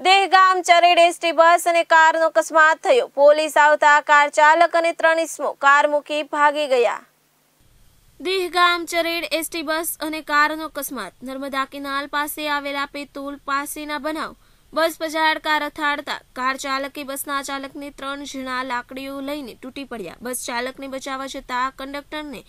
Dehgam ચરેડ ST bus અને કારનો અકસ્માત થયો. પોલીસ આવતા કાર ચાલક અને ત્રણ ઇસમો કાર મૂકી ભાગી ગયા. દેહગામ ચરેડ એસટી બસ અને કારનો અકસ્માત. નર્મદા કેનાલ પાસે આવેલા પેતુલ પાસેના બનાવ બસ પજાડ કાર અથાડતા. કાર ચાલકે, બસના ચાલકને ત્રણ ઝીણા લાકડીઓ લઈને તૂટી પડ્યા. બસ ચાલકને બચાવવા જતા કંડક્ટરને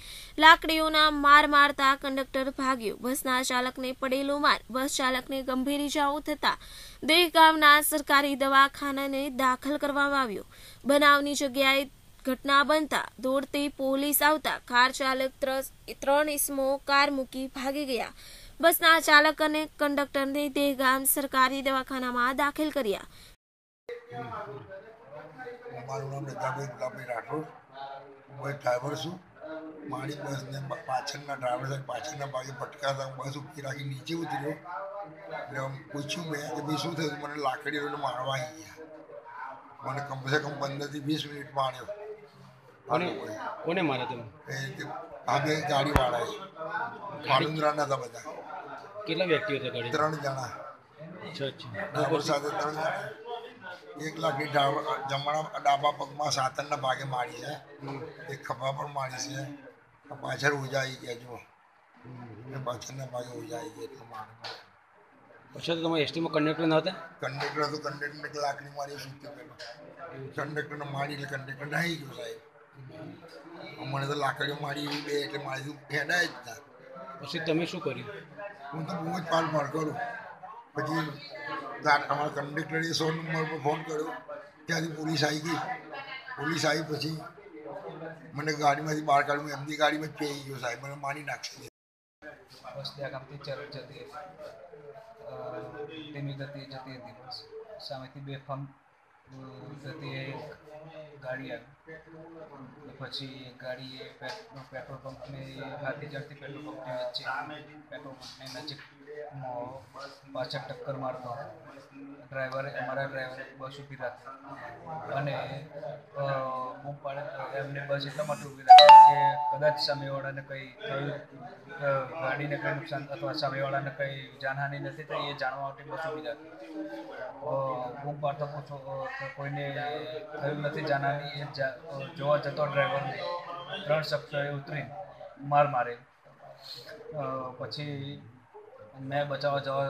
લાકડીઓના માર મારતા કંડક્ટર ભાગ્યો. બસના ચાલકને પડેલો માર. બસ ચાલકને ગંભીર ઇજાઓ થતા દેહગામના સરકારી દવાખાનાને દાખલ કરવામાં આવ્યો. બનાવની જગ્યાએ ઘટના બનતા દોડતી પોલીસ આવતા. કાર ચાલક ત્રણ ઇસમો કાર મૂકી ભાગી ગયા. બસના ચાલક અને કંડક્ટરને દેહગામ સરકારી દવાખાનામાં દાખલ કર્યા મારું નામ રજાભાઈ ગુલાબભાઈ રાઠોડ. હું બસ ડ્રાઈવર છું. મારી બસને બ- પાછળના ડ્રાઈવર સાહેબ પાછળના ભાગે ફટકારતા હું બસ ઊભી રાખી નીચે ઉતર્યો. એટલે આમ પૂછ્યું મેં કે ભાઈ શું થયું? મને લાકડીઓ એટલે મારવા આવી ગયા. મને કમસે કમ પંદરથી વીસ મિનિટ માર્યો. કોને કોને માર્યા તમે? એ તે આ બે ગાડીવાળાએ. વાડુંદરાના હતા બધા. કેટલા વ્યક્તિઓ હતા ગાડી ત્રણ જણા. અચ્છા અચ્છા. ડ્રાઈવર સાથે ત્રણ જણા. એક ડ્રાઈવર જમણા ડાબા પગમાં સાતરના ભાગે મારી છે. એક ખભા પર મારી છે. પાછળ ઉજાઈ ગયા જુઓ. પાછળના ભાગે ઉજાઈ ગયા એટલે મારે. પછી તો તમારે એસટીમાં કંડક્ટર ન હતા? કંડક્ટર હતો કંડક્ટરને લાકડી મારી શું થયું પેલો કંડક્ટરને મારી એટલે કંડક્ટર નાહી ગયો સાહેબ. મને તો લાકડીઓ મારી એવી બે એટલે મારી ફેડાય જ ના. પછી તમે શું કર્યું? હું તો બહુ જ પાલ પાર કરું. પછી અમારા કંડક્ટરે સો નંબર પર ફોન કર્યો. ત્યાંથી પોલીસ આવી ગઈ. પોલીસ આવી પછી મને ગાડીમાંથી બહાર કાઢ્યું એમની ગાડીમાં જ પી ગયો સાહેબ. મને મારી નાખશે. બસ ત્યાં ગામથી ચરત જતી હતી. ધીમી ગતિ જતી હતી બસ. સામેથી બે ફમ ગતિએ એક ગાડી આવી. પછી ગાડીએ પેટ્રોલ પંપની હાથી જડતી પેટ્રોલ પંપની વચ્ચે પેટ્રોલ પંપની નજીક પાછળ ટક્કર મારતો ડ્રાઈવરે, અમારા ડ્રાઈવરે બસ ઊભી રાખી. અને બૂમ એમને બસ એટલા માટે ઊભી રાખી કે કદાચ સામેવાળાને કંઈ થયું ગાડીને કંઈ નુકસાન અથવા સામેવાળાને કંઈ જાનહાનિ નથી થઈ એ જાણવા માટે બસ ઊભી રાખી બૂમ પાડતો પૂછો કોઈને થયું નથી જાનહાનિ, એ જોવા જતો ડ્રાઈવરને ત્રણ શખ્સોએ ઉતરી માર મારે પછી મેં બચાવવા જવા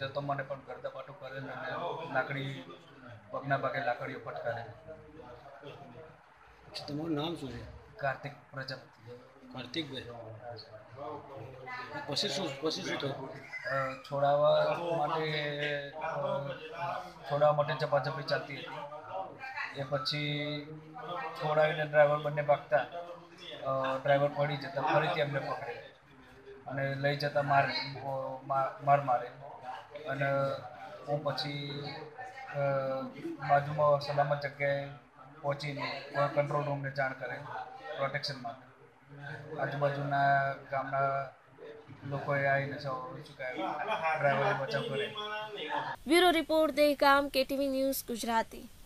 જતો મને પણ ગરદાપાટું કરેલ અને લાકડી પગના ભાગે લાકડીઓ ફટકારે તમારું નામ શું છે? કાર્તિક પ્રજાપતિ. કાર્તિકભાઈ પછી શું પછી શું થયું? છોડાવવા માટે છોડાવવા માટે ચપાચપી ચાલતી હતી. એ પછી છોડાવીને ડ્રાઈવર બંને ભાગતા ડ્રાઈવર પડી જતા ફરીથી એમને પકડે અને લઈ જતા માર માર મારે. અને હું પછી બાજુમાં સલામત જગ્યાએ પહોંચીને કંટ્રોલ રૂમને જાણ કરે પ્રોટેક્શન માટે. આજુબાજુના ગામના લોકોએ આવીને સૌ ચૂકાય કહે ડ્રાઈવરને બચાવ કરે. Bureau report Dehgam KTV news Gujarati.